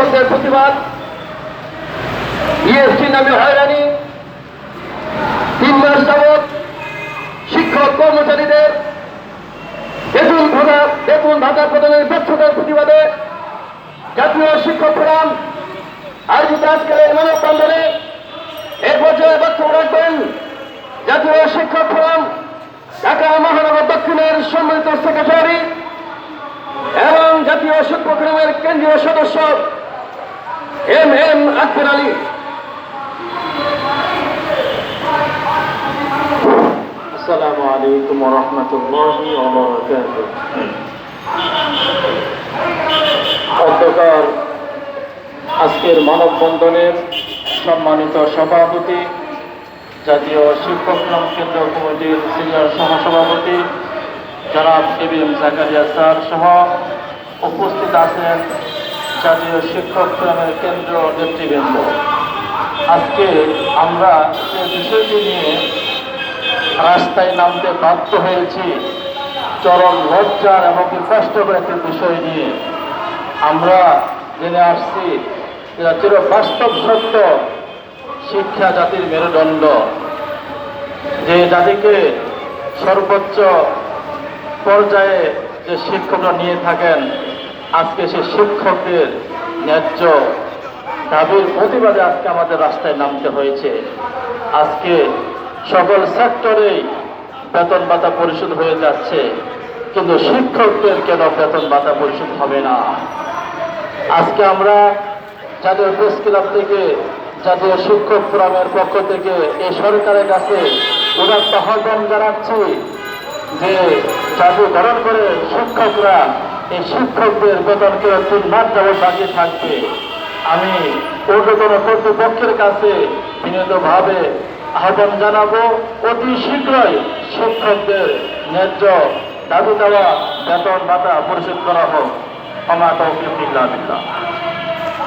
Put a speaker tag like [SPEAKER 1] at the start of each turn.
[SPEAKER 1] শিক্ষকদের প্রতিবাদ। ইএসটি নামে হয়রানি। তিন মাস যাবৎ শিক্ষক কর্মচারীদের বেতন ভাতা বেতন ভাতা প্রদানের ব্যর্থতার প্রতিবাদে জাতীয় শিক্ষক ফোরাম আয়োজিত আজকের এই মানববন্ধনে এর পর্যায়ে বক্তব্য রাখবেন জাতীয় শিক্ষক ফোরাম, ঢাকা মহানগর দক্ষিণের সম্মিলিত সেক্রেটারি এবং জাতীয় শিক্ষক ফোরামের কেন্দ্রীয় সদস্য এম এম আকবর আলী
[SPEAKER 2] আসসালামু আলাইকুম রহমতুল্লাহি অধ্যকার আজকের মানববন্ধনের সম্মানিত সভাপতি জাতীয় শিক্ষক নাম কেন্দ্র কমিটির সিনিয়র সহসভাপতি জনাব এবিএম জাকারিয়া স্যার সহ উপস্থিত আছেন জাতীয় শিক্ষক ফোরামের কেন্দ্র নেতৃবৃন্দ। আজকে আমরা যে বিষয়টি নিয়ে রাস্তায় নামতে বাধ্য হয়েছি। চরম লজ্জার এবং কষ্টকর একটি বিষয় নিয়ে। আমরা জেনে আসছি যেটা চির বাস্তব সত্য শিক্ষা জাতির মেরুদণ্ড। যে জাতিকে সর্বোচ্চ পর্যায়ে যে শিক্ষকরা নিয়ে থাকেন আজকে সে শিক্ষকদের ন্যায্য দাবির প্রতিবাদে আজকে আমাদের রাস্তায় নামতে হয়েছে। আজকে সকল সেক্টরেই বেতন ভাতা পরিশোধ হয়ে যাচ্ছে, কিন্তু শিক্ষকদের কেন বেতন ভাতা পরিশোধ হবে না? আজকে আমরা জাতীয় প্রেস ক্লাব থেকে জাতীয় শিক্ষক ফোরামের পক্ষ থেকে এই সরকারের কাছে উদাত্ত আহ্বান জানাচ্ছি যে জাতীয় গঠন করে শিক্ষকরা এই শিক্ষকদের বেতনকে তিন মাস যাবত বাকি থাকবে। আমি ঊর্ধ্বতন কর্তৃপক্ষের কাছে বিনীতভাবে আহ্বান জানাব, অতি শীঘ্রই শিক্ষকদের ন্যায্য দাবি দেওয়া, বেতন ভাতা পরিশোধ করা হোক। আমার তৌফিক বিল্লাহ